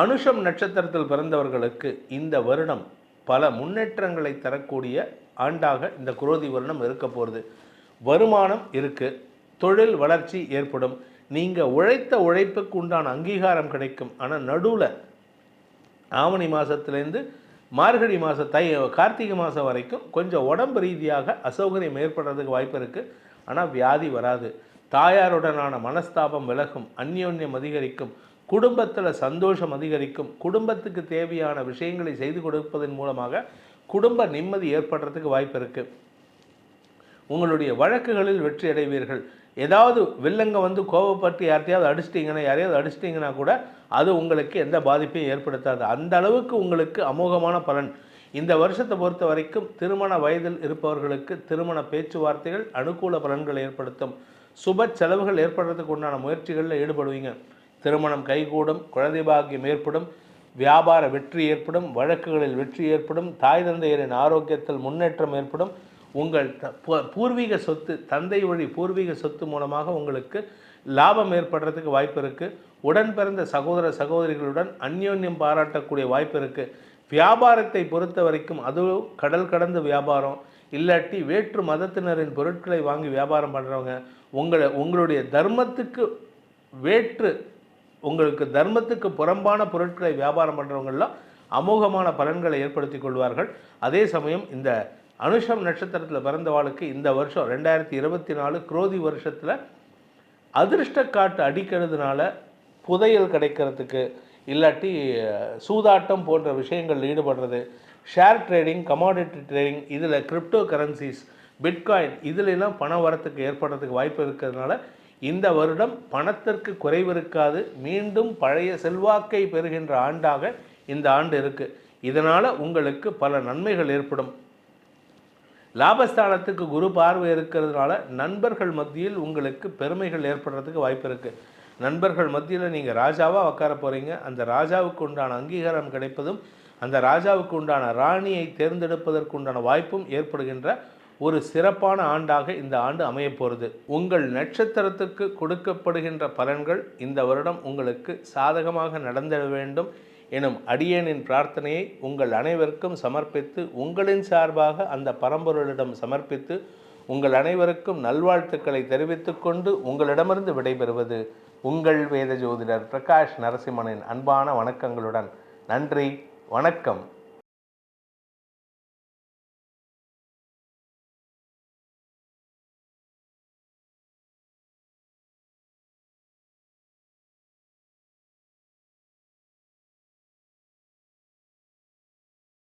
அனுஷம் நட்சத்திரத்தில் பிறந்தவர்களுக்கு இந்த வருடம் பல முன்னேற்றங்களை தரக்கூடிய ஆண்டாக இந்த குரோதி வருடம் இருக்க போகிறது வருமானம் இருக்கு தொழில் வளர்ச்சி ஏற்படும். நீங்கள் உழைத்த உழைப்புக்கு உண்டான அங்கீகாரம் கிடைக்கும். ஆனால் நடுவில் ஆவணி மாதத்துலேருந்து மார்கழி மாதம் தை கார்த்திகை மாதம் வரைக்கும் கொஞ்சம் உடம்பு ரீதியாக அசௌகரியம் ஏற்படுறதுக்கு வாய்ப்பு இருக்குது ஆனால் வியாதி வராது. தாயாருடனான மனஸ்தாபம் விலகும் அந்யோன்யம் அதிகரிக்கும். குடும்பத்தில் சந்தோஷம் அதிகரிக்கும். குடும்பத்துக்கு தேவையான விஷயங்களை செய்து கொடுப்பதன் மூலமாக குடும்ப நிம்மதி ஏற்படுறதுக்கு வாய்ப்பு இருக்குது உங்களுடைய வழக்குகளில் வெற்றி அடைவீர்கள். ஏதாவது வில்லங்க வந்து கோபப்பட்டு யார்த்தையாவது அடிச்சிட்டிங்கன்னா யாரையாவது அடிச்சிட்டிங்கன்னா கூட அது உங்களுக்கு எந்த பாதிப்பையும் ஏற்படுத்தாது. அந்த அளவுக்கு உங்களுக்கு அமோகமான பலன். இந்த வருஷத்தை பொறுத்த வரைக்கும் திருமண வயதில் இருப்பவர்களுக்கு திருமண பேச்சுவார்த்தைகள் அனுகூல பலன்களை ஏற்படுத்தும். சுப செலவுகள் ஏற்படுறதுக்கு உண்டான முயற்சிகளில் ஈடுபடுவீங்க. திருமணம் கைகூடும் குழந்தை பாக்கியம் ஏற்படும் வியாபார வெற்றி ஏற்படும் வழக்குகளில் வெற்றி ஏற்படும் தாய் தந்தையரின் ஆரோக்கியத்தில் முன்னேற்றம் ஏற்படும். உங்கள் த- பூர்வீக சொத்து தந்தை வழி பூர்வீக சொத்து மூலமாக உங்களுக்கு லாபம் ஏற்படுறதுக்கு வாய்ப்பு இருக்குது உடன் பிறந்த சகோதர சகோதரிகளுடன் அந்யோன்யம் பாராட்டக்கூடிய வாய்ப்பு இருக்குது வியாபாரத்தை பொறுத்த வரைக்கும் அதுவும் கடல் கடந்த வியாபாரம். இல்லாட்டி வேற்று மதத்தினரின் பொருட்களை வாங்கி வியாபாரம் பண்ணுறவங்க உங்களை உங்களுடைய தர்மத்துக்கு வேற்று உங்களுக்கு தர்மத்துக்கு புறம்பான பொருட்களை வியாபாரம் பண்ணுறவங்கெல்லாம் அமோகமான பலன்களை ஏற்படுத்தி கொள்வார்கள். அதே சமயம் இந்த அனுஷம் நட்சத்திரத்தில் பிறந்தவாளுக்கு இந்த வருஷம் ரெண்டாயிரத்தி இருபத்தி நாலு குரோதி வருஷத்தில் அதிர்ஷ்ட காட்டு அடிக்கிறதுனால புதையல் கிடைக்கிறதுக்கு இல்லாட்டி சூதாட்டம் போன்ற விஷயங்கள் ஈடுபடுறது ஷேர் ட்ரேடிங் கமாடிட்டி ட்ரேடிங் இதில் கிரிப்டோ கரன்சிஸ் பிட்காயின் இதிலெல்லாம் பணம் வரத்துக்கு ஏற்படுறதுக்கு வாய்ப்பு இருக்கிறதுனால இந்த வருடம் பணத்திற்கு குறைவு இருக்காது. மீண்டும் பழைய செல்வாக்கை பெறுகின்ற ஆண்டாக இந்த ஆண்டு இருக்குது இதனால் உங்களுக்கு பல நன்மைகள் ஏற்படும். லாபஸ்தானத்துக்கு குரு பார்வை இருக்கிறதுனால நண்பர்கள் மத்தியில் உங்களுக்கு பெருமைகள் ஏற்படுறதுக்கு வாய்ப்பு இருக்குது நண்பர்கள் மத்தியில் நீங்கள் ராஜாவாக உட்கார போகிறீங்க அந்த ராஜாவுக்கு உண்டான அங்கீகாரம் கிடைப்பதும் அந்த ராஜாவுக்கு உண்டான ராணியை தேர்ந்தெடுப்பதற்கு உண்டான வாய்ப்பும் ஏற்படுகின்ற ஒரு சிறப்பான ஆண்டாக இந்த ஆண்டு அமைய போகிறது. உங்கள் நட்சத்திரத்துக்கு கொடுக்கப்படுகின்ற பலன்கள் இந்த வருடம் உங்களுக்கு சாதகமாக நடந்திட வேண்டும் எனும் அடியேனின் பிரார்த்தனையை உங்கள் அனைவருக்கும் சமர்ப்பித்து உங்களின் சார்பாக அந்த பரம்பொருளிடம் சமர்ப்பித்து உங்கள் அனைவருக்கும் நல்வாழ்த்துக்களை தெரிவித்துக்கொண்டு உங்களிடமிருந்து விடைபெறுவது உங்கள் வேத ஜோதிடர் பிரகாஷ் நரசிம்மனின் அன்பான வணக்கங்களுடன். நன்றி வணக்கம்.